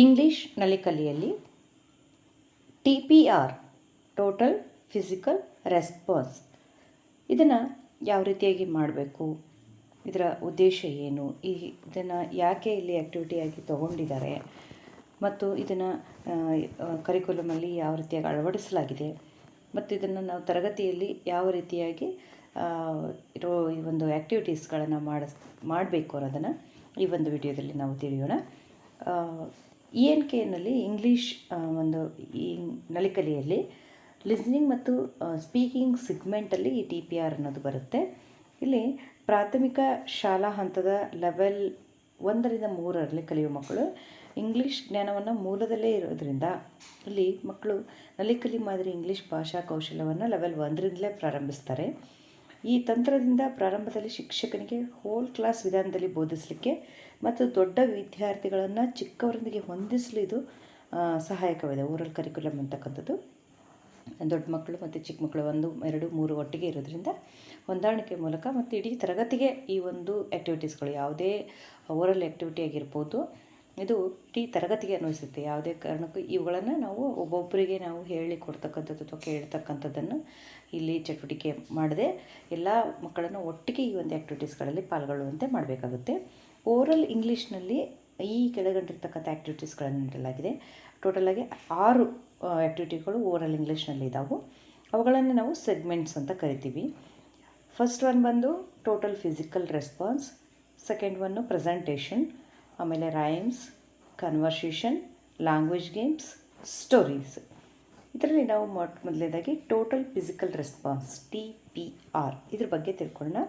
ಇಂಗ್ಲೀಷ್ನಲ್ಲಿ ಕಲಿಯಲಿ T P R total physical response ಇದನ್ನು ಯಾವ ರೀತಿಯಾಗಿ ಮಾಡಬೇಕು? ಇದರ ಉದ್ದೇಶ ಏನು? ಈ ಇದನ್ನು ಯಾಕೆ ಇಲ್ಲಿ ಆ್ಯಕ್ಟಿವಿಟಿಯಾಗಿ ತಗೊಂಡಿದ್ದಾರೆ? ಮತ್ತು ಇದನ್ನು ಕರಿಕುಲಮಲ್ಲಿ ಯಾವ ರೀತಿಯಾಗಿ ಅಳವಡಿಸಲಾಗಿದೆ? ಮತ್ತು ಇದನ್ನು ನಾವು ತರಗತಿಯಲ್ಲಿ ಯಾವ ರೀತಿಯಾಗಿ ಇರೋ ಈ ಒಂದು ಆ್ಯಕ್ಟಿವಿಟೀಸ್ಗಳನ್ನು ಮಾಡಿಸ್ ಮಾಡಬೇಕು ಅನ್ನೋದನ್ನು ಈ ಒಂದು ವಿಡಿಯೋದಲ್ಲಿ ನಾವು ತಿಳಿಯೋಣ. ಇ ಎನ್ ಕೆನಲ್ಲಿ ಇಂಗ್ಲೀಷ್ ಒಂದು ಈ ನಲಿಕಲಿಯಲ್ಲಿ ಲಿಸ್ನಿಂಗ್ ಮತ್ತು ಸ್ಪೀಕಿಂಗ್ ಸಿಗ್ಮೆಂಟಲ್ಲಿ ಈ ಟಿ ಪಿ ಆರ್ ಅನ್ನೋದು ಬರುತ್ತೆ. ಇಲ್ಲಿ ಪ್ರಾಥಮಿಕ ಶಾಲಾ ಹಂತದ ಲೆವೆಲ್ ಒಂದರಿಂದ ಮೂರರಲ್ಲಿ ಕಲಿಯುವ ಮಕ್ಕಳು ಇಂಗ್ಲೀಷ್ ಜ್ಞಾನವನ್ನು ಮೂಲದಲ್ಲೇ ಇರೋದ್ರಿಂದ ಇಲ್ಲಿ ಮಕ್ಕಳು ನಲಿಕಲಿ ಮಾದರಿ ಇಂಗ್ಲೀಷ್ ಭಾಷಾ ಕೌಶಲ್ಯವನ್ನು ಲೆವೆಲ್ ಒಂದರಿಂದಲೇ ಪ್ರಾರಂಭಿಸ್ತಾರೆ. ಈ ತಂತ್ರದಿಂದ ಪ್ರಾರಂಭದಲ್ಲಿ ಶಿಕ್ಷಕನಿಗೆ ಹೋಲ್ ಕ್ಲಾಸ್ ವಿಧಾನದಲ್ಲಿ ಬೋಧಿಸಲಿಕ್ಕೆ ಮತ್ತು ದೊಡ್ಡ ವಿದ್ಯಾರ್ಥಿಗಳನ್ನು ಚಿಕ್ಕವರೊಂದಿಗೆ ಹೊಂದಿಸಲು ಇದು ಸಹಾಯಕವಿದೆ ಓರಲ್ ಕರಿಕ್ಯುಲಮ್ ಅಂತಕ್ಕಂಥದ್ದು. ದೊಡ್ಡ ಮಕ್ಕಳು ಮತ್ತು ಚಿಕ್ಕ ಮಕ್ಕಳು ಒಂದು, ಎರಡು, ಮೂರು ಒಟ್ಟಿಗೆ ಇರೋದ್ರಿಂದ ಹೊಂದಾಣಿಕೆ ಮೂಲಕ ಮತ್ತು ಇಡೀ ತರಗತಿಗೆ ಈ ಒಂದು ಆ್ಯಕ್ಟಿವಿಟೀಸ್ಗಳು ಯಾವುದೇ ಓರಲ್ ಆ್ಯಕ್ಟಿವಿಟಿ ಆಗಿರ್ಬೋದು, ಇದು ಇಡೀ ತರಗತಿಗೆ ಅನ್ವಯಿಸುತ್ತೆ. ಯಾವುದೇ ಕಾರಣಕ್ಕೂ ಇವುಗಳನ್ನು ನಾವು ಒಬ್ಬೊಬ್ಬರಿಗೆ ನಾವು ಹೇಳಿ ಕೊಡ್ತಕ್ಕಂಥದ್ದು ಅಥವಾ ಕೇಳ್ತಕ್ಕಂಥದ್ದನ್ನು ಇಲ್ಲಿ ಚಟುವಟಿಕೆ ಮಾಡದೆ ಎಲ್ಲ ಮಕ್ಕಳನ್ನು ಒಟ್ಟಿಗೆ ಈ ಒಂದು ಆ್ಯಕ್ಟಿವಿಟೀಸ್ಗಳಲ್ಲಿ ಪಾಲ್ಗೊಳ್ಳುವಂತೆ ಮಾಡಬೇಕಾಗುತ್ತೆ. ಓರಲ್ ಇಂಗ್ಲೀಷ್ನಲ್ಲಿ ಈ ಕೆಳಗಂಡಿರ್ತಕ್ಕಂಥ ಆ್ಯಕ್ಟಿವಿಟೀಸ್ಗಳನ್ನು ನೀಡಲಾಗಿದೆ. ಟೋಟಲಾಗಿ ಆರು ಆ್ಯಕ್ಟಿವಿಟಿಗಳು ಓರಲ್ ಇಂಗ್ಲೀಷ್ನಲ್ಲಿ ಇದ್ದಾವೆ ಅವುಗಳನ್ನು ನಾವು ಸೆಗ್ಮೆಂಟ್ಸ್ ಅಂತ ಕರಿತೀವಿ. ಫಸ್ಟ್ ಒನ್ ಬಂದು total physical response second one presentation ಆಮೇಲೆ rhymes conversation language games stories ಇದರಲ್ಲಿ ನಾವು ಮೊಟ್ಟ ಮೊದಲನೇದಾಗಿ total physical response T P R ಇದ್ರ ಬಗ್ಗೆ ತಿಳ್ಕೊಳ್ಳೋಣ.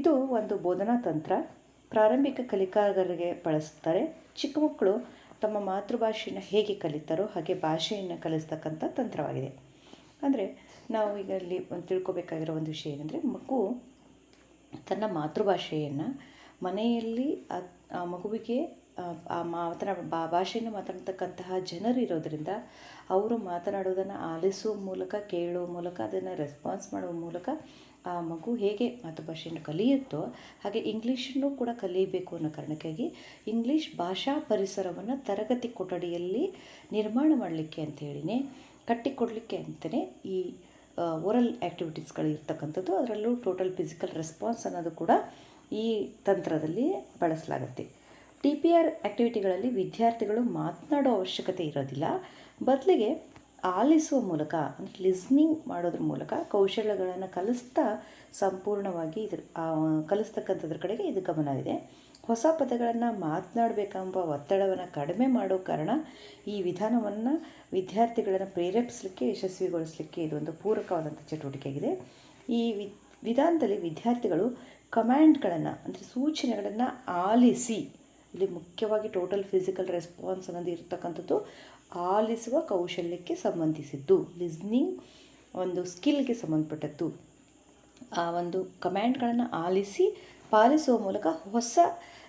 ಇದು ಒಂದು ಬೋಧನಾ ತಂತ್ರ. ಪ್ರಾರಂಭಿಕ ಕಲಿಕಾರರಿಗೆ ಬಳಸ್ತಾರೆ. ಚಿಕ್ಕ ಮಕ್ಕಳು ತಮ್ಮ ಮಾತೃಭಾಷೆಯನ್ನು ಹೇಗೆ ಕಲಿತಾರೋ ಹಾಗೆ ಭಾಷೆಯನ್ನು ಕಲಿಸ್ತಕ್ಕಂಥ ತಂತ್ರವಾಗಿದೆ. ಅಂದರೆ ನಾವು ಈಗ ಇಲ್ಲಿ ಒಂದು ತಿಳ್ಕೊಬೇಕಾಗಿರೋ ಒಂದು ವಿಷಯ ಏನಂದರೆ ಮಗು ತನ್ನ ಮಾತೃಭಾಷೆಯನ್ನು ಮನೆಯಲ್ಲಿ ಆ- ಮಗುವಿಗೆ ಆ, ಮಾತನಾ ಭಾಷೆಯನ್ನು ಮಾತನಾಡ್ತಕ್ಕಂತಹ ಜನರು ಇರೋದರಿಂದ ಅವರು ಮಾತನಾಡೋದನ್ನು ಆಲಿಸುವ ಮೂಲಕ ಕೇಳುವ ಮೂಲಕ ಅದನ್ನು ರೆಸ್ಪಾನ್ಸ್ ಮಾಡುವ ಮೂಲಕ ಆ ಮಗು ಹೇಗೆ ಮಾತೃಭಾಷೆಯನ್ನು ಕಲಿಯುತ್ತೋ ಹಾಗೆ ಇಂಗ್ಲೀಷನ್ನು ಕೂಡ ಕಲಿಯಬೇಕು ಅನ್ನೋ ಕಾರಣಕ್ಕಾಗಿ ಇಂಗ್ಲೀಷ್ ಭಾಷಾ ಪರಿಸರವನ್ನು ತರಗತಿ ಕೊಠಡಿಯಲ್ಲಿ ನಿರ್ಮಾಣ ಮಾಡಲಿಕ್ಕೆ ಅಂತ ಹೇಳಿನಿ, ಕಟ್ಟಿಕೊಡಲಿಕ್ಕೆ ಅಂತಲೇ ಈ ಓರಲ್ ಆ್ಯಕ್ಟಿವಿಟೀಸ್ಗಳು ಇರ್ತಕ್ಕಂಥದ್ದು. ಅದರಲ್ಲೂ ಟೋಟಲ್ ಫಿಸಿಕಲ್ ರೆಸ್ಪಾನ್ಸ್ ಅನ್ನೋದು ಕೂಡ ಈ ತಂತ್ರದಲ್ಲಿ ಬಳಸಲಾಗುತ್ತೆ. ಟಿ ಪಿ ಆರ್ ಆ್ಯಕ್ಟಿವಿಟಿಗಳಲ್ಲಿ ವಿದ್ಯಾರ್ಥಿಗಳು ಮಾತನಾಡೋ ಅವಶ್ಯಕತೆ ಇರೋದಿಲ್ಲ. ಬದಲಿಗೆ ಆಲಿಸುವ ಮೂಲಕ, ಅಂದರೆ ಲಿಸ್ನಿಂಗ್ ಮಾಡೋದ್ರ ಮೂಲಕ ಕೌಶಲ್ಯಗಳನ್ನು ಕಲಿಸ್ತಾ ಸಂಪೂರ್ಣವಾಗಿ ಇದ್ರ ಕಲಿಸ್ತಕ್ಕಂಥದ್ರ ಕಡೆಗೆ ಇದು ಗಮನ ಇದೆ. ಹೊಸ ಪದಗಳನ್ನು ಮಾತನಾಡಬೇಕೆಂಬ ಒತ್ತಡವನ್ನು ಕಡಿಮೆ ಮಾಡೋ ಕಾರಣ ಈ ವಿಧಾನವನ್ನು ವಿದ್ಯಾರ್ಥಿಗಳನ್ನು ಪ್ರೇರೇಪಿಸಲಿಕ್ಕೆ, ಯಶಸ್ವಿಗೊಳಿಸಲಿಕ್ಕೆ ಇದೊಂದು ಪೂರಕವಾದಂಥ ಚಟುವಟಿಕೆಯಾಗಿದೆ ಈ ವಿ, ವಿಧಾನದಲ್ಲಿ ವಿದ್ಯಾರ್ಥಿಗಳು ಕಮ್ಯಾಂಡ್ಗಳನ್ನು ಅಂದರೆ ಸೂಚನೆಗಳನ್ನು ಆಲಿಸಿ, ಇಲ್ಲಿ ಮುಖ್ಯವಾಗಿ ಟೋಟಲ್ ಫಿಸಿಕಲ್ ರೆಸ್ಪಾನ್ಸ್ ಅನ್ನೋದು ಇರತಕ್ಕಂಥದ್ದು ಆಲಿಸುವ ಕೌಶಲ್ಯಕ್ಕೆ ಸಂಬಂಧಿಸಿದ್ದು. ಲಿಸ್ನಿಂಗ್ ಒಂದು ಸ್ಕಿಲ್ಗೆ ಸಂಬಂಧಪಟ್ಟದ್ದು. ಆ ಒಂದು ಕಮ್ಯಾಂಡ್ಗಳನ್ನು ಆಲಿಸಿ, ಪಾಲಿಸುವ ಮೂಲಕ ಹೊಸ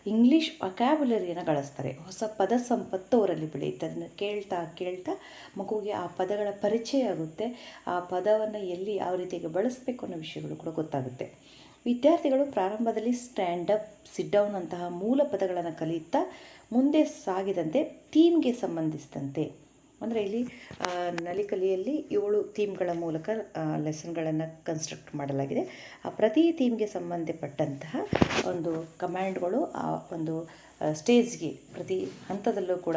ಇಂಗ್ಲೀಷ್ ವಕ್ಯಾಬುಲರಿಯನ್ನು ಗಳಿಸ್ತಾರೆ. ಹೊಸ ಪದ ಸಂಪತ್ತು ಅವರಲ್ಲಿ ಬೆಳೆಯುತ್ತೆ. ಅದನ್ನು ಕೇಳ್ತಾ ಕೇಳ್ತಾ ಮಗುವಿಗೆ ಆ ಪದಗಳ ಪರಿಚಯ ಆಗುತ್ತೆ. ಆ ಪದವನ್ನು ಎಲ್ಲಿ ಯಾವ ರೀತಿಯಾಗಿ ಬಳಸಬೇಕು ಅನ್ನೋ ವಿಷಯಗಳು ಕೂಡ ಗೊತ್ತಾಗುತ್ತೆ. ವಿದ್ಯಾರ್ಥಿಗಳು ಪ್ರಾರಂಭದಲ್ಲಿ ಸ್ಟ್ಯಾಂಡಪ್ ಸಿಟ್ ಡೌನ್ ಅಂತಹ ಮೂಲ ಪದಗಳನ್ನು ಕಲಿಯುತ್ತಾ ಮುಂದೆ ಸಾಗಿದಂತೆ ಥೀಮ್ಗೆ ಸಂಬಂಧಿಸಿದಂತೆ. ಅಂದರೆ ಇಲ್ಲಿ ನಲಿಕಲಿಯಲ್ಲಿ ಏಳು ಥೀಮ್ಗಳ ಮೂಲಕ ಲೆಸನ್ಗಳನ್ನು ಕನ್ಸ್ಟ್ರಕ್ಟ್ ಮಾಡಲಾಗಿದೆ. ಆ, ಪ್ರತಿ ಥೀಮ್ಗೆ ಸಂಬಂಧಪಟ್ಟಂತಹ ಒಂದು ಕಮ್ಯಾಂಡ್ಗಳು ಆ ಒಂದು ಸ್ಟೇಜ್ಗೆ ಪ್ರತಿ ಹಂತದಲ್ಲೂ ಕೂಡ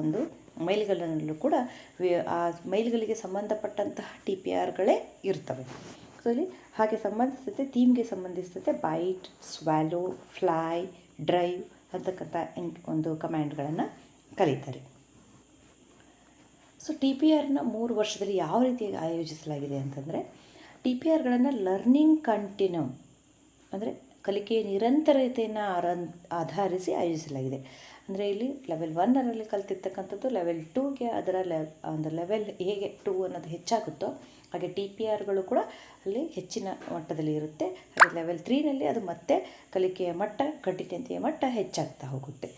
ಒಂದು ಮೈಲಿಗಲ್ಲನಲ್ಲೂ ಕೂಡ ಆ ಮೈಲ್ಗಳಿಗೆ ಸಂಬಂಧಪಟ್ಟಂತಹ ಟಿ ಪಿ ಆರ್ಗಳೇ ಇರ್ತವೆ. ಸೊ ಇಲ್ಲಿ ಹಾಗೆ ಸಂಬಂಧಿಸಿದಂತೆ ಥೀಮ್ಗೆ ಸಂಬಂಧಿಸಿದಂತೆ ಬೈಟ್ ಸ್ವ್ಯಾಲೋ ಫ್ಲೈ ಡ್ರೈವ್ ಅಂತಕ್ಕಂಥ ಒಂದು ಕಮ್ಯಾಂಡ್ಗಳನ್ನು ಕಲಿತಾರೆ ಸೊ ಟಿ ಪಿ ಆರ್ನ ಮೂರು ವರ್ಷದಲ್ಲಿ ಯಾವ ರೀತಿಯಾಗಿ ಆಯೋಜಿಸಲಾಗಿದೆ ಅಂತಂದರೆ, ಟಿ ಪಿ ಆರ್ಗಳನ್ನು ಲರ್ನಿಂಗ್ ಕಂಟಿನ್ಯೂಮ್, ಅಂದರೆ ಕಲಿಕೆಯ ನಿರಂತರತೆಯನ್ನು ಆಧರಿಸಿ ಆಯೋಜಿಸಲಾಗಿದೆ. ಅಂದರೆ ಇಲ್ಲಿ ಲೆವೆಲ್ ಒನ್ನರಲ್ಲಿ ಕಲಿತಿರ್ತಕ್ಕಂಥದ್ದು, ಲೆವೆಲ್ ಟೂಗೆ ಅದರ ಲೆ, ಅಂದರೆ ಲೆವೆಲ್ ಹೇಗೆ ಟೂ ಅನ್ನೋದು ಹೆಚ್ಚಾಗುತ್ತೋ ಹಾಗೆ ಟಿ ಪಿ ಆರ್ಗಳು ಕೂಡ ಅಲ್ಲಿ ಹೆಚ್ಚಿನ ಮಟ್ಟದಲ್ಲಿ ಇರುತ್ತೆ. ಹಾಗೆ ಲೆವೆಲ್ ತ್ರೀನಲ್ಲಿ ಅದು ಮತ್ತೆ ಕಲಿಕೆಯ ಮಟ್ಟ ಕಠಿಣತೆಯ ಮಟ್ಟ ಹೆಚ್ಚಾಗ್ತಾ ಹೋಗುತ್ತೆ.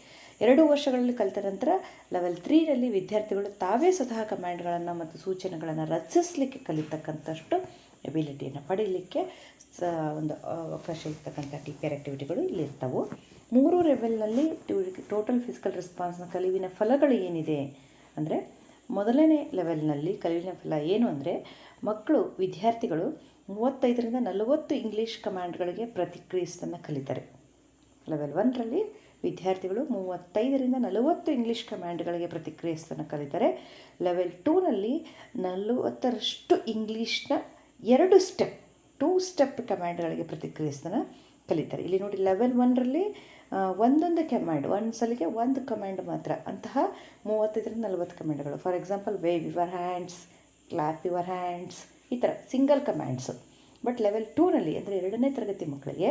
ಎರಡು ವರ್ಷಗಳಲ್ಲಿ ಕಲಿತ ನಂತರ ಲೆವೆಲ್ ತ್ರೀನಲ್ಲಿ ವಿದ್ಯಾರ್ಥಿಗಳು ತಾವೇ ಸ್ವತಃ ಕಮ್ಯಾಂಡ್ಗಳನ್ನು ಮತ್ತು ಸೂಚನೆಗಳನ್ನು ರಚಿಸಲಿಕ್ಕೆ ಕಲಿತಕ್ಕಂಥಷ್ಟು ಎಬಿಲಿಟಿಯನ್ನು ಪಡೀಲಿಕ್ಕೆ ಸ, ಒಂದು ಅವಕಾಶ ಇರ್ತಕ್ಕಂಥ ಟಿ ಪಿ ಆರ್ ಆ್ಯಕ್ಟಿವಿಟಿಗಳು ಇಲ್ಲಿರ್ತವೆ ಮೂರು ಲೆವೆಲ್ನಲ್ಲಿ ಟೋಟಲ್ ಫಿಸಿಕಲ್ ರೆಸ್ಪಾನ್ಸ್ನ ಕಲಿವಿನ ಫಲಗಳು ಏನಿದೆ ಅಂದರೆ ಮೊದಲನೇ ಲೆವೆಲ್ನಲ್ಲಿ ಕಲಿವಿನ ಫಲ ಏನು ಅಂದರೆ ಮಕ್ಕಳು, ವಿದ್ಯಾರ್ಥಿಗಳು ಮೂವತ್ತೈದರಿಂದ ನಲವತ್ತು ಇಂಗ್ಲೀಷ್ ಕಮಾಂಡ್ಗಳಿಗೆ ಪ್ರತಿಕ್ರಿಯಿಸೋದನ್ನು ಕಲಿತಾರೆ. ಲೆವೆಲ್ ಒನ್ರಲ್ಲಿ ವಿದ್ಯಾರ್ಥಿಗಳು ಮೂವತ್ತೈದರಿಂದ ನಲವತ್ತು ಇಂಗ್ಲೀಷ್ ಕಮಾಂಡ್ಗಳಿಗೆ ಪ್ರತಿಕ್ರಿಯಿಸೋದನ್ನು ಕಲಿತಾರೆ. ಲೆವೆಲ್ ಟೂನಲ್ಲಿ ನಲವತ್ತರಷ್ಟು ಇಂಗ್ಲೀಷ್ನ ಎರಡು ಸ್ಟೆಪ್ ಟೂ ಸ್ಟೆಪ್ ಕಮ್ಯಾಂಡ್ಗಳಿಗೆ ಪ್ರತಿಕ್ರಿಯಿಸೋದನ್ನು ಕಲಿತಾರೆ. ಇಲ್ಲಿ ನೋಡಿ ಲೆವೆಲ್ ಒನ್ರಲ್ಲಿ ಒಂದೊಂದು ಕಮ್ಯಾಂಡ್ ಒಂದು ಸಲಿಗೆ ಒಂದು ಕಮ್ಯಾಂಡ್ ಮಾತ್ರ. ಅಂತಹ ಮೂವತ್ತೈದರಿಂದ ನಲವತ್ತು ಕಮ್ಯಾಂಡ್ಗಳು for example wave your hands clap your hands ಈ ಥರ ಸಿಂಗಲ್ ಕಮ್ಯಾಂಡ್ಸು ಬಟ್ ಲೆವೆಲ್ ಟೂನಲ್ಲಿ ಅಂದರೆ ಎರಡನೇ ತರಗತಿ ಮಕ್ಕಳಿಗೆ,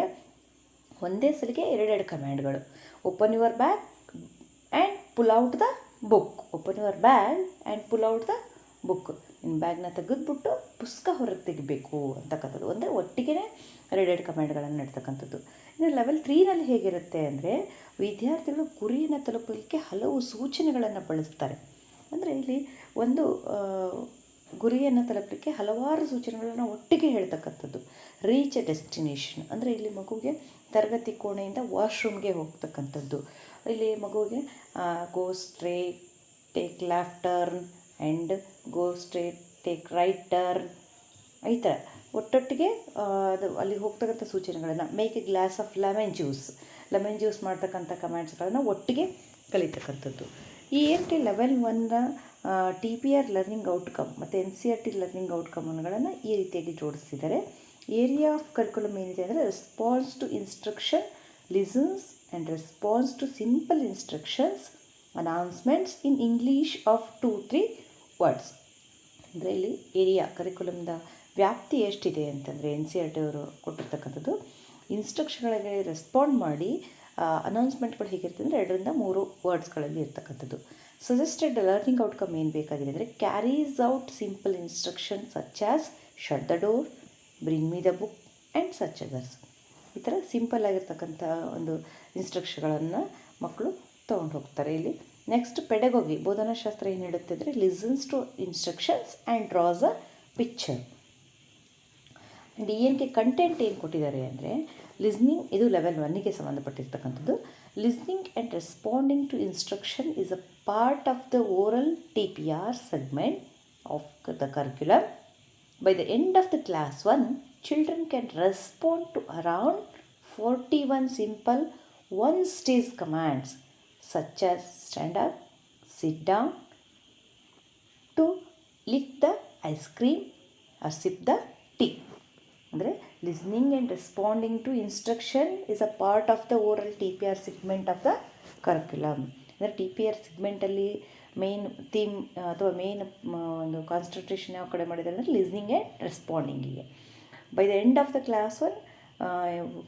ಒಂದೇ ಸಲಿಗೆ ಎರಡೆರಡು ಕಮ್ಯಾಂಡ್ಗಳು open your bag and pull out the book open your bag and pull out the book ನಿಮ್ಮ ಬ್ಯಾಗ್ನ ತೆಗೆದ್ಬಿಟ್ಟು ಪುಸ್ತಕ ಹೊರಗೆ ತೆಗಿಬೇಕು ಅಂತಕ್ಕಂಥದ್ದು. ಅಂದರೆ ಒಟ್ಟಿಗೆ ಎರಡೆರಡು ಕಮ್ಯಾಂಡ್ಗಳನ್ನು ನೀಡ್ತಕ್ಕಂಥದ್ದು. ಇನ್ನು ಲೆವೆಲ್ ತ್ರೀನಲ್ಲಿ ಹೇಗಿರುತ್ತೆ ಅಂದರೆ, ವಿದ್ಯಾರ್ಥಿಗಳು ಗುರಿಯನ್ನು ತಲುಪಲಿಕ್ಕೆ ಹಲವು ಸೂಚನೆಗಳನ್ನು ಬಳಸ್ತಾರೆ. ಅಂದರೆ ಇಲ್ಲಿ ಒಂದು ಗುರಿಯನ್ನು ತಲುಪಲಿಕ್ಕೆ ಹಲವಾರು ಸೂಚನೆಗಳನ್ನು ಒಟ್ಟಿಗೆ ಹೇಳ್ತಕ್ಕಂಥದ್ದು. ರೀಚ್ ಡೆಸ್ಟಿನೇಷನ್ ಅಂದರೆ ಇಲ್ಲಿ ಮಗುವಿಗೆ ತರಗತಿ ಕೋಣೆಯಿಂದ ವಾಶ್ರೂಮ್ಗೆ ಹೋಗ್ತಕ್ಕಂಥದ್ದು. ಇಲ್ಲಿ ಮಗುವಿಗೆ go straight take left turn and go straight take right turn ಈ ಥರ ಒಟ್ಟೊಟ್ಟಿಗೆ ಅದು ಅಲ್ಲಿ ಹೋಗ್ತಕ್ಕಂಥ ಸೂಚನೆಗಳನ್ನು make a glass of lemon juice lemon juice ಮಾಡ್ತಕ್ಕಂಥ ಕಮೆಂಟ್ಸ್ಗಳನ್ನು ಒಟ್ಟಿಗೆ ಕಲಿತಕ್ಕಂಥದ್ದು. ಈ T level ಒನ್ನ T P R learning outcome ಮತ್ತು N C R T learning ಔಟ್ಕಮ್ಗಳನ್ನು ಈ ರೀತಿಯಾಗಿ ಜೋಡಿಸಿದ್ದಾರೆ. ಏರಿಯಾ ಆಫ್ ಕರಿಕ್ಯುಲಮ್ ಏನಿದೆ ಅಂದರೆ response to instruction listens and response to simple instructions announcements in English of two three words ಅಂದರೆ ಇಲ್ಲಿ area ಕರಿಕ್ಯುಲಮ್ದ ವ್ಯಾಪ್ತಿ ಎಷ್ಟಿದೆ ಅಂತಂದರೆ ಎನ್ ಸಿ ಆರ್ ಟಿ ಅವರು ಕೊಟ್ಟಿರ್ತಕ್ಕಂಥದ್ದು ಇನ್ಸ್ಟ್ರಕ್ಷನ್ಗಳಿಗೆ ರೆಸ್ಪಾಂಡ್ ಮಾಡಿ ಅನೌನ್ಸ್ಮೆಂಟ್ಗಳು ಹೇಗಿರ್ತದೆ ಅಂದರೆ ಎರಡರಿಂದ ಮೂರು ವರ್ಡ್ಸ್ಗಳಲ್ಲಿ ಇರ್ತಕ್ಕಂಥದ್ದು. ಸಜೆಸ್ಟೆಡ್ ಲರ್ನಿಂಗ್ ಔಟ್ಕಮ್ ಏನು ಬೇಕಾಗಿದೆ ಅಂದರೆ carries out simple instruction such as shut the door bring me the book and such others ಈ ಥರ ಸಿಂಪಲ್ ಆಗಿರ್ತಕ್ಕಂಥ ಒಂದು ಇನ್ಸ್ಟ್ರಕ್ಷನ್ಗಳನ್ನು ಮಕ್ಕಳು ತೊಗೊಂಡು ಹೋಗ್ತಾರೆ ಇಲ್ಲಿ. ನೆಕ್ಸ್ಟ್ ಪೆಡಗೋಗಿ ಬೋಧನಾಶಾಸ್ತ್ರ ಏನು ಹೇಳುತ್ತೆ ಅಂದರೆ listens to instructions and draws a picture and ಈ ಎನ್ ಕೆ ಕಂಟೆಂಟ್ ಏನು ಕೊಟ್ಟಿದ್ದಾರೆ ಅಂದರೆ ಲಿಸ್ನಿಂಗ್ ಇದು ಲೆವೆಲ್ ಒನ್ನಿಗೆ ಸಂಬಂಧಪಟ್ಟಿರ್ತಕ್ಕಂಥದ್ದು. Listening and responding to instruction is a part of the oral T P R segment of the curriculum by the end of the class one children can respond to around forty one simple one stage commands such stand up sit down to lick the ice cream or sip the tea ಅಂದರೆ listening and responding to instruction is a part of the oral T P R segment of the curriculum ಅಂದರೆ T P R ಸಿಗ್ಮೆಂಟಲ್ಲಿ main theme ಅಥವಾ main ಒಂದು concentration ಯಾವ ಕಡೆ ಮಾಡಿದ್ದಾರೆ ಅಂದರೆ listening and ರೆಸ್ಪಾಂಡಿಂಗಿಗೆ by the end of the class one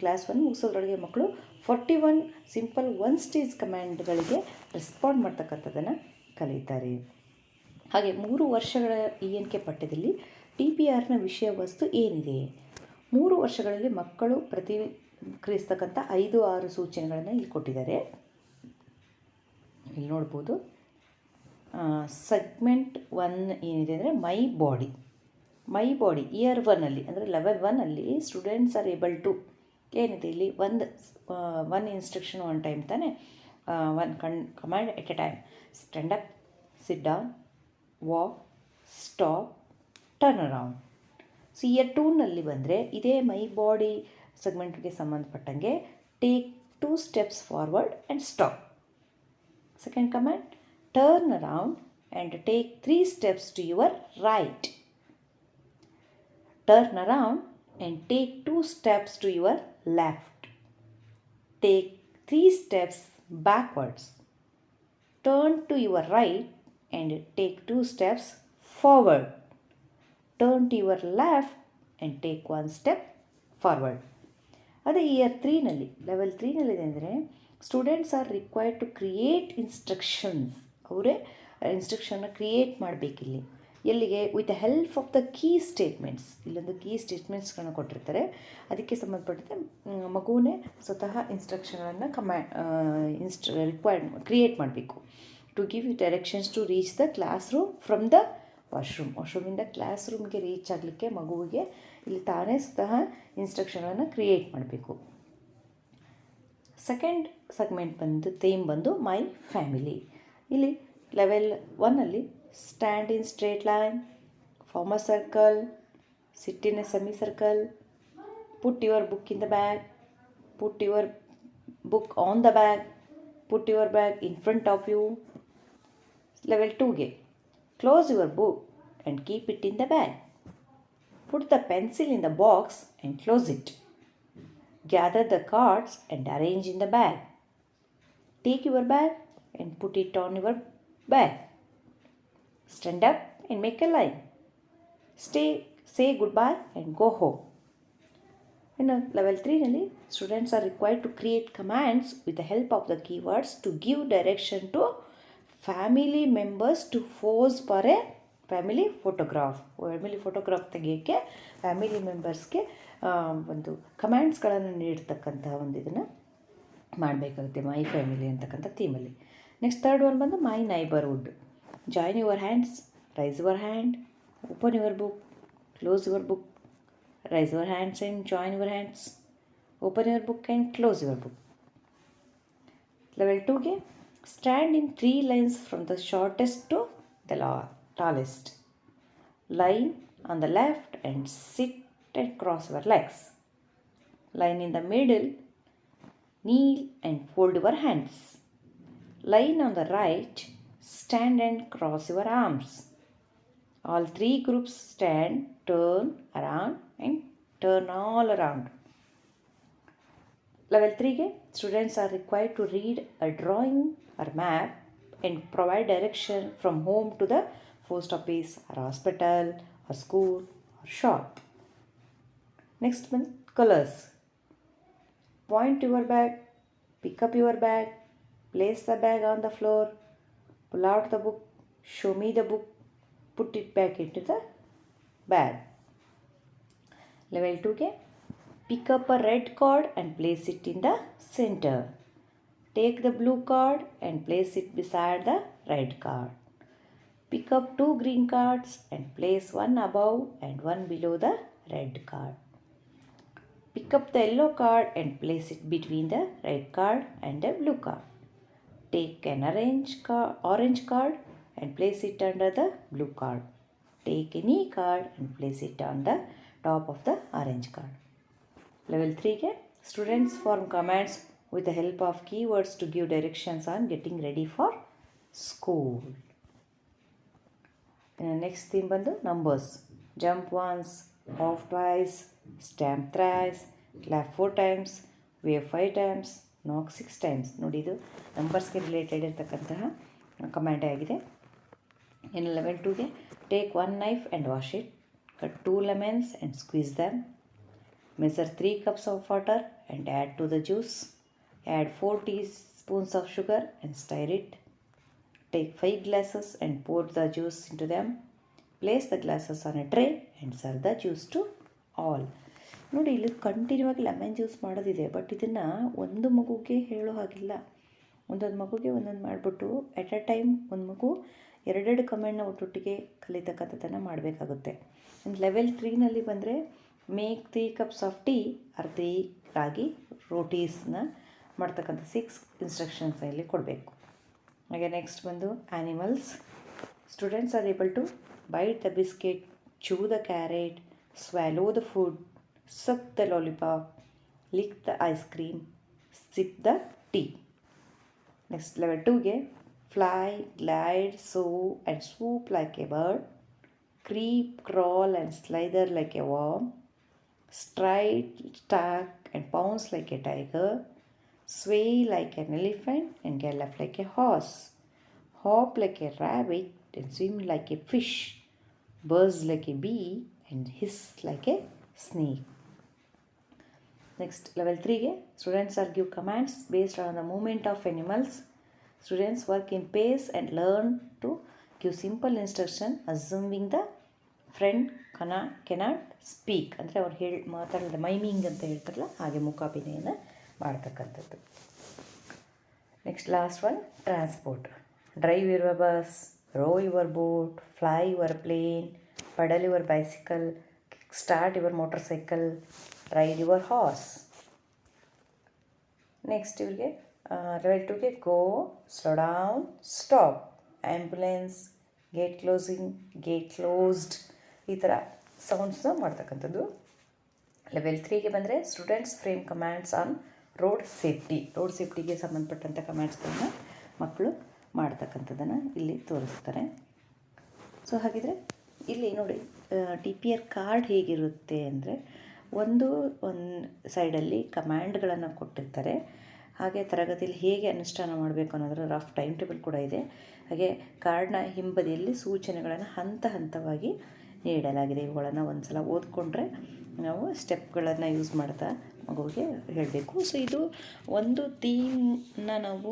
class one ಮುಗಿಸೋದ್ರೊಳಗೆ ಮಕ್ಕಳು forty one simple one stage ಕಮ್ಯಾಂಡ್ಗಳಿಗೆ respond ಮಾಡ್ತಕ್ಕಂಥದ್ದನ್ನು ಕಲಿತಾರೆ. ಹಾಗೆ ಮೂರು ವರ್ಷಗಳ ಇ ಎನ್ ಕೆ ಪಠ್ಯದಲ್ಲಿ ಟಿ ಪಿ ಆರ್ನ ವಿಷಯ ವಸ್ತು ಏನಿದೆ? ಮೂರು ವರ್ಷಗಳಲ್ಲಿ ಮಕ್ಕಳು ಪ್ರತಿಕ್ರಿಯಿಸ್ತಕ್ಕಂಥ ಐದು, ಆರು ಸೂಚನೆಗಳನ್ನು ಇಲ್ಲಿ ಕೊಟ್ಟಿದ್ದಾರೆ. ಇಲ್ಲಿ ನೋಡ್ಬೋದು. ಸೆಗ್ಮೆಂಟ್ ಒನ್ ಏನಿದೆ ಅಂದರೆ my body my body year ಒನ್ನಲ್ಲಿ ಅಂದರೆ ಲೆವೆಲ್ ಒನ್ನಲ್ಲಿ ಸ್ಟೂಡೆಂಟ್ಸ್ ಆರ್ ಏಬಲ್ ಟು ಏನಿದೆ ಇಲ್ಲಿ? ಒಂದು ಒನ್ ಇನ್ಸ್ಟ್ರಕ್ಷನ್ ಒನ್ ಟೈಮ್ ತಾನೇ ಒನ್ ಕಣ್ command at a time stand up sit down walk stop turn around so year ಟೂನಲ್ಲಿ ಬಂದರೆ ಇದೇ ಮೈ ಬಾಡಿ ಸೆಗ್ಮೆಂಟ್ಗೆ ಸಂಬಂಧಪಟ್ಟಂಗೆ take two steps forward and stop second command turn around and take three steps to your right turn around and take two steps to your left take three steps backwards turn to your right and take two steps forward turn to your left and take one step forward ಅದೇ year ತ್ರೀನಲ್ಲಿ level ತ್ರೀನಲ್ಲಿದೆ ಅಂದರೆ students are required to create instructions ಅವರೇ ಇನ್ಸ್ಟ್ರಕ್ಷನ್ನ create ಮಾಡಬೇಕಿಲ್ಲಿ. ಎಲ್ಲಿಗೆ? With the help of the key statements ಇಲ್ಲೊಂದು key ಸ್ಟೇಟ್ಮೆಂಟ್ಸ್ಗಳನ್ನ ಕೊಟ್ಟಿರ್ತಾರೆ. ಅದಕ್ಕೆ ಸಂಬಂಧಪಟ್ಟಂತೆ ಮಗುವೇ ಸ್ವತಃ ಇನ್ಸ್ಟ್ರಕ್ಷನ್ಗಳನ್ನು ಕಮ್ಯಾ ಇನ್ಸ್ಟ್ ರಿಕ್ವೈರ್ಡ್ ಕ್ರಿಯೇಟ್ ಮಾಡಬೇಕು. To give you directions to reach the classroom from the washroom ವಾಶ್ರೂಮಿಂದ class ರೂಮ್ಗೆ ರೀಚ್ ಆಗಲಿಕ್ಕೆ ಮಗುವಿಗೆ ಇಲ್ಲಿ ತಾನೇ ಸ್ವತಃ ಇನ್ಸ್ಟ್ರಕ್ಷನನ್ನು ಕ್ರಿಯೇಟ್ ಮಾಡಬೇಕು. ಸೆಕೆಂಡ್ ಸೆಗ್ಮೆಂಟ್ ಬಂದು ಥೀಮ್ ಬಂದು ಮೈ ಫ್ಯಾಮಿಲಿ ಇಲ್ಲಿ ಲೆವೆಲ್ ಒನ್ನಲ್ಲಿ stand in straight line form circle sit semi circle put your book in the bag put your book on the bag put your bag in front of you level ಟೂಗೆ Close your book and keep it in the bag put the pencil in the box and close it Gather the cards and arrange in the bag. Take your bag and put it on your bag. Stand up and make a line. Stay, say goodbye and go home. ಇನ್ನು level ತ್ರೀನಲ್ಲಿ students are required to create commands with the help of the keywords to give direction to family members to pose for a family photograph. Family photograph ತೆಗೆಯೋಕ್ಕೆ family ಮೆಂಬರ್ಸ್ಗೆ ಒಂದು ಕಮ್ಯಾಂಡ್ಸ್ಗಳನ್ನು ನೀಡ್ತಕ್ಕಂತಹ ಒಂದು ಇದನ್ನು ಮಾಡಬೇಕಾಗುತ್ತೆ, ಮೈ family ಅಂತಕ್ಕಂಥ ಥೀಮಲ್ಲಿ. Next third one ಬಂದು my neighbourhood. Join your hands, raise your hand, open your book, close your book, raise your hands and join your hands, open your book and close your book. Level ಟೂಗೆ Stand in three lines from the shortest to the law tallest line on the left and sit and cross your legs. Line in the middle, kneel and fold your hands. Line on the right, stand and cross your arms. All three groups stand, turn around and turn all around. Level 3 students are required to read a drawing or map and provide direction from home to the post office or hospital or school or shop. Next one colors. Point your bag, pick up your bag, place the bag on the floor, pull out the book, show me the book, put it back into the bag. Level 2 ke pick up a red card and place it in the center. Take the blue card and place it beside the red card. Pick up two green cards and place one above and one below the red card. Pick up the yellow card and place it between the red card and the blue card. Take an orange card, orange card and place it under the blue card. Take any card and place it on the top of the orange card. Level 3 ಗೆ students form commands with the help of keywords to give directions on getting ready for school. Next theme ಬಂದು numbers jump once hop twice stamp thrice clap four times wave five times knock six times ನೋಡಿ ಇದು ನಂಬರ್ಸ್ಗೆ related ಇರತಕ್ಕಂತಹ command ಆಗಿದೆ. ಇನ್ನು level ಟೂಗೆ take one knife and wash it cut two lemons and squeeze them measure three cups of water and add to the juice add four teaspoons of sugar and it. Take 5 glasses and pour the juice into them. Place the glasses on a tray and serve the juice to all. ನೋಡಿ, ಇಲ್ಲಿ continue ಆಗಿ lemon juice ಮಾಡೋದಿದೆ but ಇದನ್ನು ಒಂದು ಮಗುಗೆ ಹೇಳೋ ಹಾಗಿಲ್ಲ ಒಂದೊಂದು ಮಗುಗೆ ಒಂದೊಂದು ಮಾಡಿಬಿಟ್ಟು ಎಟ್ ಅ ಟೈಮ್ ಒಂದು ಮಗು ಎರಡೆರಡು ಕಮೆಂಟ್ನ ಒಟ್ಟೊಟ್ಟಿಗೆ ಕಲಿತಕ್ಕಂಥದ್ದನ್ನು ಮಾಡಬೇಕಾಗುತ್ತೆ ಲೆವೆಲ್ ತ್ರೀನಲ್ಲಿ ಬಂದರೆ make three cups of tea three ragi ರೋಟೀಸ್ನ ಮಾಡ್ತಕ್ಕಂಥ ಸಿಕ್ಸ್ ಇನ್ಸ್ಟ್ರಕ್ಷನ್ಸ್ ಇಲ್ಲಿ ಕೊಡಬೇಕು. ಹಾಗೆ ನೆಕ್ಸ್ಟ್ ಬಂದು animals students are able to bite the biscuit chew the carrot swallow the food suck the lollipop lick the ice cream sip the tea next level ಟೂಗೆ fly glide soar and swoop like a bird creep crawl and slither like a worm stride stalk and pounce like a tiger sway like an elephant and gallop like a horse, hop like a rabbit and swim like a fish, buzz like a bee and hiss like a snake. Next, level 3 ಗೆ students are give commands based on the movement of animals. Students work in pace and learn to give simple instruction assuming the friend can cannot speak ಅಂದರೆ ಅವ್ರು ಹೇಳಿ ಮಾತಾಡಿದ ಮೈಮಿಂಗ್ ಅಂತ ಹೇಳ್ತಾರಲ್ಲ ಹಾಗೆ ಮುಖಾಭಿನಯನ ಮಾಡ್ತಕ್ಕಂಥದ್ದು. Next last one transport drive ಇರುವ bus row your boat fly your plane paddle your bicycle start your motorcycle ride your horse next ಇವ್ರಿಗೆ level ಟುಗೆ go slow down stop ambulance gate closing gate closed ಈ ಥರ ಸೌಂಡ್ಸ್ನ ಮಾಡ್ತಕ್ಕಂಥದ್ದು. Level ತ್ರೀಗೆ ಬಂದರೆ students frame commands on road safety, road ಸೇಫ್ಟಿಗೆ ಸಂಬಂಧಪಟ್ಟಂಥ ಕಮೆಂಟ್ಸ್ಗಳನ್ನ ಮಕ್ಕಳು ಮಾಡ್ತಕ್ಕಂಥದ್ದನ್ನು ಇಲ್ಲಿ ತೋರಿಸ್ತಾರೆ. ಸೊ ಹಾಗಿದ್ರೆ ಇಲ್ಲಿ ನೋಡಿ ಟಿ ಪಿ ಆರ್ ಕಾರ್ಡ್ ಹೇಗಿರುತ್ತೆ ಅಂದರೆ ಒಂದು ಒಂದು ಸೈಡಲ್ಲಿ ಕಮ್ಯಾಂಡ್ಗಳನ್ನು ಕೊಟ್ಟಿರ್ತಾರೆ. ಹಾಗೆ ತರಗತಿಯಲ್ಲಿ ಹೇಗೆ ಅನುಷ್ಠಾನ ಮಾಡಬೇಕು ಅನ್ನೋದರ ರಫ್ ಟೈಮ್ ಟೇಬಲ್ ಕೂಡ ಇದೆ. ಹಾಗೆ ಕಾರ್ಡ್ನ ಹಿಂಬದಿಯಲ್ಲಿ ಸೂಚನೆಗಳನ್ನು ಹಂತ ಹಂತವಾಗಿ ನೀಡಲಾಗಿದೆ. ಇವುಗಳನ್ನು ಒಂದು ಸಲ ಓದ್ಕೊಂಡ್ರೆ ನಾವು ಸ್ಟೆಪ್ಗಳನ್ನು ಯೂಸ್ ಮಾಡ್ತಾ ಮಗುವಿಗೆ ಹೇಳಬೇಕು. ಸೊ ಇದು ಒಂದು ಥೀಮ್ನ ನಾವು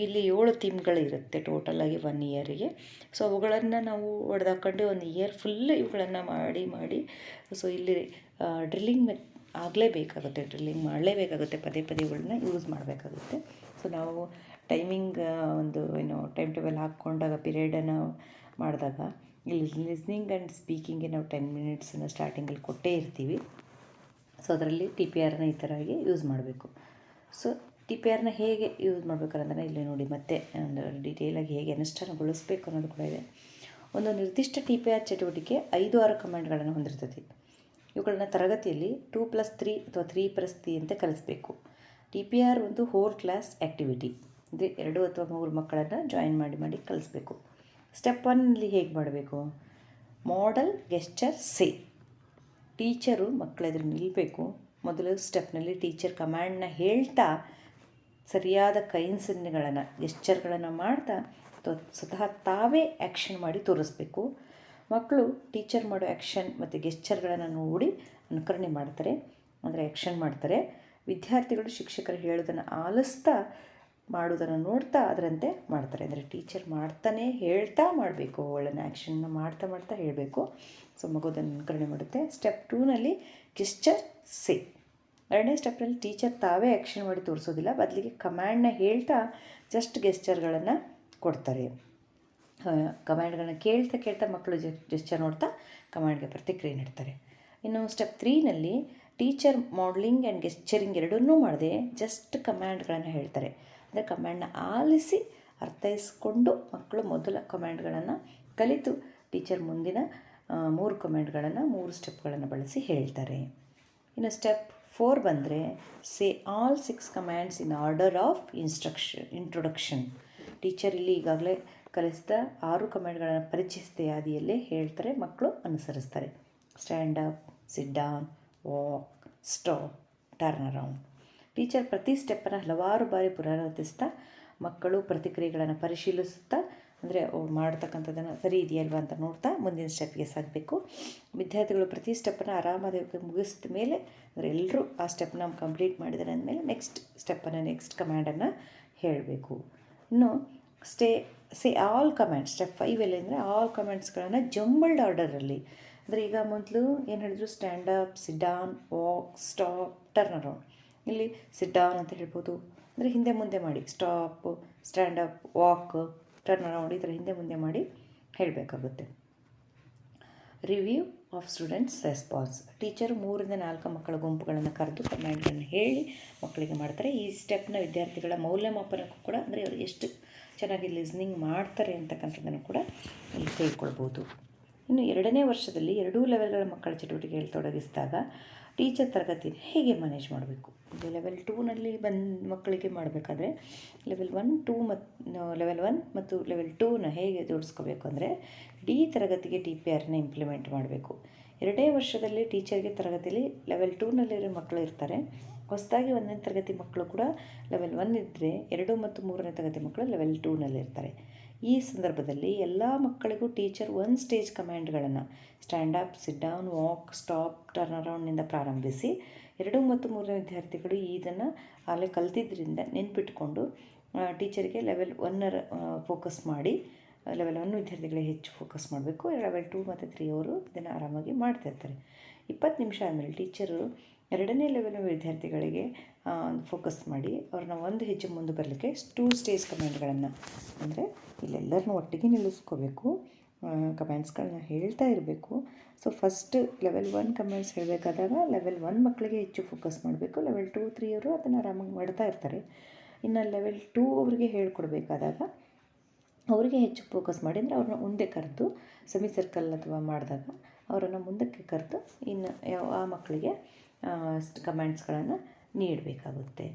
ಇಲ್ಲಿ ಏಳು ಥೀಮ್ಗಳಿರುತ್ತೆ ಟೋಟಲಾಗಿ ಒನ್ ಇಯರಿಗೆ ಸೊ ಅವುಗಳನ್ನು ನಾವು ಹೊಡೆದಾಕೊಂಡು ಒಂದು ಇಯರ್ ಫುಲ್ ಇವುಗಳನ್ನು ಮಾಡಿ ಮಾಡಿ ಸೊ ಇಲ್ಲಿ ಡ್ರಿಲ್ಲಿಂಗ್ ಆಗಲೇಬೇಕಾಗುತ್ತೆ. ಡ್ರಿಲ್ಲಿಂಗ್ ಮಾಡಲೇಬೇಕಾಗುತ್ತೆ. ಪದೇ ಪದೇ ಇವುಗಳನ್ನ ಯೂಸ್ ಮಾಡಬೇಕಾಗುತ್ತೆ. ಸೊ ನಾವು ಟೈಮಿಂಗ್ ಒಂದು, ಏನು ಟೈಮ್ ಟೇಬಲ್ ಹಾಕ್ಕೊಂಡಾಗ ಪೀರಿಯಡನ್ನು ಮಾಡಿದಾಗ, ಇಲ್ಲಿ ಲಿಸ್ನಿಂಗ್ ಆ್ಯಂಡ್ ಸ್ಪೀಕಿಂಗ್ಗೆ ನಾವು ಟೆನ್ ಮಿನಿಟ್ಸನ್ನು ಸ್ಟಾರ್ಟಿಂಗಲ್ಲಿ ಕೊಟ್ಟೇ ಇರ್ತೀವಿ. ಸೊ ಅದರಲ್ಲಿ ಟಿ ಪಿ ಆರ್ನ ಈ ಥರವಾಗಿ ಯೂಸ್ ಮಾಡಬೇಕು. ಸೊ, ಟಿ ಪಿ ಆರ್ನ ಹೇಗೆ ಯೂಸ್ ಮಾಡಬೇಕಂದ್ರೆ ಇಲ್ಲಿ ನೋಡಿ ಮತ್ತೆ, ಒಂದು ಡೀಟೇಲಾಗಿ ಹೇಗೆ ಅನುಷ್ಠಾನಗೊಳಿಸಬೇಕು ಅನ್ನೋದು ಕೂಡ ಇದೆ. ಒಂದು ನಿರ್ದಿಷ್ಟ ಟಿ ಪಿ ಆರ್ ಚಟುವಟಿಕೆ ಐದು, ಆರು ಕಮಾಂಡ್ಗಳನ್ನು ಹೊಂದಿರ್ತದೆ. ಇವುಗಳನ್ನ ತರಗತಿಯಲ್ಲಿ ಟೂ ಪ್ಲಸ್ ತ್ರೀ ಅಥವಾ ತ್ರೀ ಪ್ಲಸ್ ತ್ರೀ ಅಂತ ಕಲಿಸ್ಬೇಕು. ಟಿ ಪಿ ಆರ್ ಒಂದು ಹೋಲ್ ಕ್ಲಾಸ್ ಆ್ಯಕ್ಟಿವಿಟಿ ಅಂದರೆ ಎರಡು ಅಥವಾ ಮೂರು ಮಕ್ಕಳನ್ನು ಜಾಯಿನ್ ಮಾಡಿ ಮಾಡಿ ಕಲಿಸ್ಬೇಕು. ಸ್ಟೆಪ್ ಒನ್ನಲ್ಲಿ ಹೇಗೆ ಮಾಡಬೇಕು? ಮಾಡಲ್ ಗೆಸ್ಚರ್ ಸೇ ಟೀಚರು ಮಕ್ಕಳ ಎದುರು ನಿಲ್ಲಬೇಕು ಮೊದಲು ಸ್ಟೆಪ್ನಲ್ಲಿ ಟೀಚರ್ ಕಮ್ಯಾಂಡ್ನ ಹೇಳ್ತಾ ಸರಿಯಾದ ಕೈನ್ಸನ್ಗಳನ್ನು ಗೆಸ್ಚರ್ಗಳನ್ನು ಮಾಡ್ತಾ ಸ್ವತಃ ತಾವೇ ಆ್ಯಕ್ಷನ್ ಮಾಡಿ ತೋರಿಸ್ಬೇಕು. ಮಕ್ಕಳು ಟೀಚರ್ ಮಾಡೋ ಆ್ಯಕ್ಷನ್ ಮತ್ತು ಗೆಸ್ಚರ್ಗಳನ್ನು ನೋಡಿ ಅನುಕರಣೆ ಮಾಡ್ತಾರೆ. ಅಂದರೆ ಆ್ಯಕ್ಷನ್ ಮಾಡ್ತಾರೆ. ವಿದ್ಯಾರ್ಥಿಗಳು ಶಿಕ್ಷಕರು ಹೇಳೋದನ್ನು ಆಲಿಸ್ತಾ ಮಾಡೋದನ್ನು ನೋಡ್ತಾ ಅದರಂತೆ ಮಾಡ್ತಾರೆ. ಅಂದರೆ ಟೀಚರ್ ಮಾಡ್ತಾನೆ ಹೇಳ್ತಾ ಮಾಡಬೇಕು ಒಳ್ಳೆಯ ಆ್ಯಕ್ಷನ್ನ ಮಾಡ್ತಾ ಮಾಡ್ತಾ ಹೇಳಬೇಕು. ಸೊ ಮಗುದನ್ನು ಅನುಕರಣೆ ಮಾಡುತ್ತೆ. ಸ್ಟೆಪ್ ಟೂನಲ್ಲಿ ಗೆಸ್ಚರ್ ಸೇ ಎರಡನೇ ಸ್ಟೆಪ್ನಲ್ಲಿ ಟೀಚರ್ ತಾವೇ ಆ್ಯಕ್ಷನ್ ಮಾಡಿ ತೋರಿಸೋದಿಲ್ಲ. ಬದಲಿಗೆ ಕಮ್ಯಾಂಡ್ನ ಹೇಳ್ತಾ ಜಸ್ಟ್ ಗೆಸ್ಚರ್ಗಳನ್ನು ಕೊಡ್ತಾರೆ. ಕಮ್ಯಾಂಡ್ಗಳನ್ನ ಕೇಳ್ತಾ ಕೇಳ್ತಾ ಮಕ್ಕಳು ಜೆಸ್ಚರ್ ನೋಡ್ತಾ ಕಮ್ಯಾಂಡ್ಗೆ ಪ್ರತಿಕ್ರಿಯೆ ನೀಡ್ತಾರೆ. ಇನ್ನು ಸ್ಟೆಪ್ ತ್ರೀನಲ್ಲಿ ಟೀಚರ್ ಮಾಡಲಿಂಗ್ ಆ್ಯಂಡ್ ಗೆಸ್ಚರಿಂಗ್ ಎರಡನ್ನೂ ಮಾಡದೆ ಜಸ್ಟ್ ಕಮ್ಯಾಂಡ್ಗಳನ್ನು ಹೇಳ್ತಾರೆ. ಅಂದರೆ ಕಮ್ಯಾಂಡ್ನ ಆಲಿಸಿ ಅರ್ಥೈಸ್ಕೊಂಡು ಮಕ್ಕಳು ಮೊದಲ ಕಮ್ಯಾಂಡ್ಗಳನ್ನು ಕಲಿತು ಟೀಚರ್ ಮುಂದಿನ ಮೂರು ಕಮ್ಯಾಂಡ್ಗಳನ್ನು ಮೂರು ಸ್ಟೆಪ್ಗಳನ್ನು ಬಳಸಿ ಹೇಳ್ತಾರೆ. ಇನ್ನು ಸ್ಟೆಪ್ ಫೋರ್ ಬಂದರೆ say all six commands in order of instruction introduction teacher ಇಲ್ಲಿ ಈಗಾಗಲೇ ಕಲಿಸಿದ ಆರು ಕಮೆಂಟ್ಗಳನ್ನು ಪರಿಚಯಿಸಿದ ಯಾದಿಯಲ್ಲೇ ಹೇಳ್ತಾರೆ, ಮಕ್ಕಳು ಅನುಸರಿಸ್ತಾರೆ. Stand up sit down walk stop turn around teacher ಪ್ರತಿ ಸ್ಟೆಪ್ಪನ್ನು ಹಲವಾರು ಬಾರಿ ಪುನರಾವರ್ತಿಸ್ತಾ, ಮಕ್ಕಳು ಪ್ರತಿಕ್ರಿಯೆಗಳನ್ನು ಪರಿಶೀಲಿಸುತ್ತಾ, ಅಂದರೆ ಅವ್ರು ಮಾಡ್ತಕ್ಕಂಥದ್ದನ್ನು ಸರಿ ಇದೆಯಲ್ವಾ ಅಂತ ನೋಡ್ತಾ ಮುಂದಿನ ಸ್ಟೆಪ್ಗೆ ಸಾಗಬೇಕು. ವಿದ್ಯಾರ್ಥಿಗಳು ಪ್ರತಿ ಸ್ಟೆಪ್ಪನ್ನು ಆರಾಮಾಗಿ ಮುಗಿಸಿದ ಮೇಲೆ, ಅಂದರೆ ಎಲ್ಲರೂ ಆ ಸ್ಟೆಪ್ನ ಕಂಪ್ಲೀಟ್ ಮಾಡಿದರೆ ಅಂದಮೇಲೆ ನೆಕ್ಸ್ಟ್ ಸ್ಟೆಪ್ಪನ್ನು, ನೆಕ್ಸ್ಟ್ ಕಮ್ಯಾಂಡನ್ನು ಹೇಳಬೇಕು. ಇನ್ನು stay, say all commands, step five ಎಲ್ಲ ಅಂದರೆ ಆಲ್ ಕಮ್ಯಾಂಡ್ಸ್ಗಳನ್ನು ಜಂಬಲ್ಡ್ ಆರ್ಡರಲ್ಲಿ, ಅಂದರೆ ಈಗ ಮೊದಲು ಏನು ಹೇಳಿದ್ರು, stand up, sit down, walk, stop, turn around. ಇಲ್ಲಿ ಸಿಟ್ ಡೌನ್ ಅಂತ ಹೇಳ್ಬೋದು. ಅಂದರೆ ಹಿಂದೆ ಮುಂದೆ ಮಾಡಿ stop stand up walk turn around ಈ ಥರ ಹಿಂದೆ ಮುಂದೆ ಮಾಡಿ ಹೇಳಬೇಕಾಗುತ್ತೆ. Review of students response teacher ಮೂರಿಂದ ನಾಲ್ಕು ಮಕ್ಕಳ ಗುಂಪುಗಳನ್ನು ಕರೆದು ಕಮ್ಯಾಂಡ್ಗಳನ್ನು ಹೇಳಿ ಮಕ್ಕಳಿಗೆ ಮಾಡ್ತಾರೆ. ಈ ಸ್ಟೆಪ್ನ ವಿದ್ಯಾರ್ಥಿಗಳ ಮೌಲ್ಯಮಾಪನಕ್ಕೂ ಕೂಡ ಅಂದರೆ ಅವರು ಎಷ್ಟು ಚೆನ್ನಾಗಿ ಲಿಸ್ನಿಂಗ್ ಮಾಡ್ತಾರೆ ಅಂತಕ್ಕಂಥದ್ದನ್ನು ಕೂಡ ಇಲ್ಲಿ ತಿಳ್ಕೊಳ್ಬೋದು. ಇನ್ನು ಎರಡನೇ ವರ್ಷದಲ್ಲಿ ಎರಡೂ ಲೆವೆಲ್ಗಳ ಮಕ್ಕಳ ಚಟುವಟಿಕೆಯಲ್ಲಿ ತೊಡಗಿಸಿದಾಗ ಟೀಚರ್ ತರಗತಿನ ಹೇಗೆ ಮ್ಯಾನೇಜ್ ಮಾಡಬೇಕು? ಲೆವೆಲ್ ಟೂನಲ್ಲಿ ಬಂದ ಮಕ್ಕಳಿಗೆ ಮಾಡಬೇಕಾದ್ರೆ ಲೆವೆಲ್ ಒನ್ ಟೂ ಮತ್ತು ಲೆವೆಲ್ ಒನ್ ಮತ್ತು ಲೆವೆಲ್ ಟೂನ ಹೇಗೆ ಜೋಡಿಸ್ಕೋಬೇಕು ಅಂದರೆ ಡಿ ತರಗತಿಗೆ ಟಿ ಪಿ ಆರ್ನ ಇಂಪ್ಲಿಮೆಂಟ್ ಮಾಡಬೇಕು. ಎರಡೇ ವರ್ಷದಲ್ಲಿ ಟೀಚರ್ಗೆ ತರಗತಿಯಲ್ಲಿ ಲೆವೆಲ್ ಟೂನಲ್ಲಿರೋ ಮಕ್ಕಳು ಇರ್ತಾರೆ. ಹೊಸದಾಗಿ ಒಂದನೇ ತರಗತಿ ಮಕ್ಕಳು ಕೂಡ ಲೆವೆಲ್ ಒನ್ ಇದ್ದರೆ ಎರಡು ಮತ್ತು ಮೂರನೇ ತರಗತಿ ಮಕ್ಕಳು ಲೆವೆಲ್ ಟೂನಲ್ಲಿರ್ತಾರೆ ಈ ಸಂದರ್ಭದಲ್ಲಿ ಎಲ್ಲ ಮಕ್ಕಳಿಗೂ teacher one stage ಕಮ್ಯಾಂಡ್ಗಳನ್ನು up, sit down, walk, stop, turn ಅರೌಂಡ್ನಿಂದ ಪ್ರಾರಂಭಿಸಿ ಎರಡು ಮತ್ತು ಮೂರನೇ ವಿದ್ಯಾರ್ಥಿಗಳು ಇದನ್ನು ಅಲ್ಲೇ ಕಲ್ತಿದ್ದರಿಂದ ನೆನ್ಪಿಟ್ಕೊಂಡು ಟೀಚರ್ಗೆ ಲೆವೆಲ್ ಒನ್ನರ ಫೋಕಸ್ ಮಾಡಿ ಲೆವೆಲ್ ಒನ್ ವಿದ್ಯಾರ್ಥಿಗಳಿಗೆ ಹೆಚ್ಚು ಫೋಕಸ್ ಮಾಡಬೇಕು. ಲೆವೆಲ್ ಟೂ ಮತ್ತು ತ್ರೀ ಅವರು ಇದನ್ನು ಆರಾಮಾಗಿ ಮಾಡ್ತಾಯಿರ್ತಾರೆ ಇಪ್ಪತ್ತು ನಿಮಿಷ ಆದಮೇಲೆ ಟೀಚರು ಎರಡನೇ ಲೆವೆಲ್ ವಿದ್ಯಾರ್ಥಿಗಳಿಗೆ ಫೋಕಸ್ ಮಾಡಿ, ಅವ್ರನ್ನ ಒಂದು ಹೆಜ್ಜೆ ಮುಂದೆ ಬರಲಿಕ್ಕೆ ಟೂ ಸ್ಟೇಜ್ ಕಮೆಂಟ್ಗಳನ್ನು ಅಂದರೆ ಇಲ್ಲೆಲ್ಲರನ್ನೂ ಒಟ್ಟಿಗೆ ನಿಲ್ಲಿಸ್ಕೋಬೇಕು ಕಮೆಂಟ್ಸ್ಗಳನ್ನ ಹೇಳ್ತಾ ಇರಬೇಕು. So first level one comments ಹೇಳಬೇಕಾದಾಗ level one ಮಕ್ಕಳಿಗೆ ಹೆಚ್ಚು ಫೋಕಸ್ ಮಾಡಬೇಕು. ಲೆವೆಲ್ ಟು ತ್ರೀ ಅವರು ಅದನ್ನು ಆರಾಮಾಗಿ ಮಾಡ್ತಾ ಇರ್ತಾರೆ. ಇನ್ನು ಲೆವೆಲ್ ಟೂ ಅವರಿಗೆ ಹೇಳ್ಕೊಡ್ಬೇಕಾದಾಗ ಅವರಿಗೆ ಹೆಚ್ಚು ಫೋಕಸ್ ಮಾಡಿ ಅಂದರೆ ಅವ್ರನ್ನ ಮುಂದೆ ಕರೆದು ಸೆಮಿ ಸರ್ಕಲ್ ಅಥವಾ ಮಾಡಿದಾಗ ಅವರನ್ನು ಮುಂದಕ್ಕೆ ಕರೆದು ಇನ್ನು ಆ ಮಕ್ಕಳಿಗೆ ಕಮೆಂಟ್ಸ್ಗಳನ್ನು ನೀಡಬೇಕಾಗುತ್ತೆ.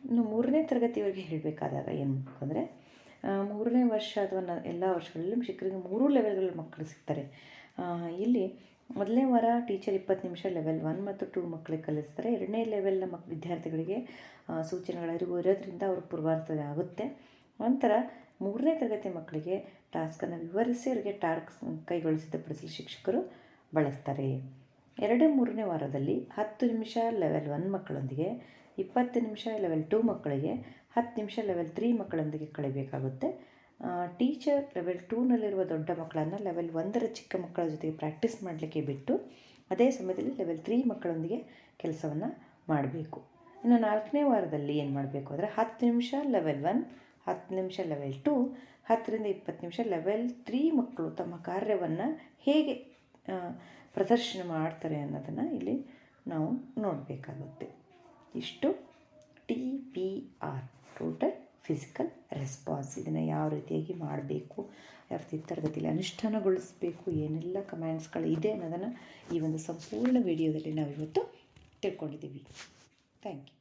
ಇನ್ನು ಮೂರನೇ ತರಗತಿಯವರೆಗೆ ಹೇಳಬೇಕಾದಾಗ ಏನು ಅಂದರೆ ಮೂರನೇ ವರ್ಷ ಅಥವಾ ಎಲ್ಲ ವರ್ಷಗಳಲ್ಲೂ ಶಿಕ್ಷಕರಿಗೆ ಮೂರು ಲೆವೆಲ್ಗಳ ಮಕ್ಕಳು ಸಿಗ್ತಾರೆ. ಇಲ್ಲಿ ಮೊದಲನೇ ವಾರ ಟೀಚರ್ ಇಪ್ಪತ್ತು ನಿಮಿಷ ಲೆವೆಲ್ ಒನ್ ಮತ್ತು ಟೂ ಮಕ್ಕಳಿಗೆ ಕಲಿಸ್ತಾರೆ. ಎರಡನೇ ಲೆವೆಲ್ನ ಮಕ್, ವಿದ್ಯಾರ್ಥಿಗಳಿಗೆ ಸೂಚನೆಗಳ ಇರೋದ್ರಿಂದ ಅವ್ರ ಪೂರ್ವಾರ್ಥ ಆಗುತ್ತೆ. ನಂತರ ಮೂರನೇ ತರಗತಿ ಮಕ್ಕಳಿಗೆ ಟಾಸ್ಕನ್ನು ವಿವರಿಸಿ, ಅವರಿಗೆ ಟಾರ್ಕ್ಸ್ ಕೈಗೊಳ್ಳಿ ಸಿದ್ಧಪಡಿಸಲು ಶಿಕ್ಷಕರು ಬಳಸ್ತಾರೆ. ಎರಡು ಮೂರನೇ ವಾರದಲ್ಲಿ ಹತ್ತು ನಿಮಿಷ ಲೆವೆಲ್ ಒನ್ ಮಕ್ಕಳೊಂದಿಗೆ, ಇಪ್ಪತ್ತು ನಿಮಿಷ ಲೆವೆಲ್ ಟೂ ಮಕ್ಕಳಿಗೆ, ಹತ್ತು ನಿಮಿಷ ಲೆವೆಲ್ ತ್ರೀ ಮಕ್ಕಳೊಂದಿಗೆ ಕಳಿಬೇಕಾಗುತ್ತೆ ಟೀಚರ್ ಲೆವೆಲ್ ಟೂನಲ್ಲಿರುವ ದೊಡ್ಡ ಮಕ್ಕಳನ್ನು ಲೆವೆಲ್ ಒಂದರ ಚಿಕ್ಕ ಮಕ್ಕಳ ಜೊತೆಗೆ ಪ್ರಾಕ್ಟೀಸ್ ಮಾಡಲಿಕ್ಕೆ ಬಿಟ್ಟು, ಅದೇ ಸಮಯದಲ್ಲಿ ಲೆವೆಲ್ ತ್ರೀ ಮಕ್ಕಳೊಂದಿಗೆ ಕೆಲಸವನ್ನು ಮಾಡಬೇಕು. ಇನ್ನು ನಾಲ್ಕನೇ ವಾರದಲ್ಲಿ ಏನು ಮಾಡಬೇಕು ಅಂದರೆ ಹತ್ತು ನಿಮಿಷ ಲೆವೆಲ್ ಒನ್ ಹತ್ತು ನಿಮಿಷ ಲೆವೆಲ್ ಟು ಹತ್ತರಿಂದ ಇಪ್ಪತ್ತು ನಿಮಿಷ ಲೆವೆಲ್ ತ್ರೀ ಮಕ್ಕಳು ತಮ್ಮ ಕಾರ್ಯವನ್ನು ಹೇಗೆ ಪ್ರದರ್ಶನ ಮಾಡ್ತಾರೆ ಅನ್ನೋದನ್ನು ಇಲ್ಲಿ ನಾವು ನೋಡಬೇಕಾಗುತ್ತೆ. ಇಷ್ಟು T P R total physical response ಇದನ್ನು ಯಾವ ರೀತಿಯಾಗಿ ಮಾಡಬೇಕು, ಯಾವ ರೀತಿ ತರಗತಿಯಲ್ಲಿ ಅನುಷ್ಠಾನಗೊಳಿಸಬೇಕು, ಏನೆಲ್ಲ ಕಮ್ಯಾಂಡ್ಸ್ಗಳು ಇದೆ ಅನ್ನೋದನ್ನು ಈ ಒಂದು ಸಂಪೂರ್ಣ ವಿಡಿಯೋದಲ್ಲಿ ನಾವಿವತ್ತು ತಿಳ್ಕೊಂಡಿದ್ದೀವಿ. Thank you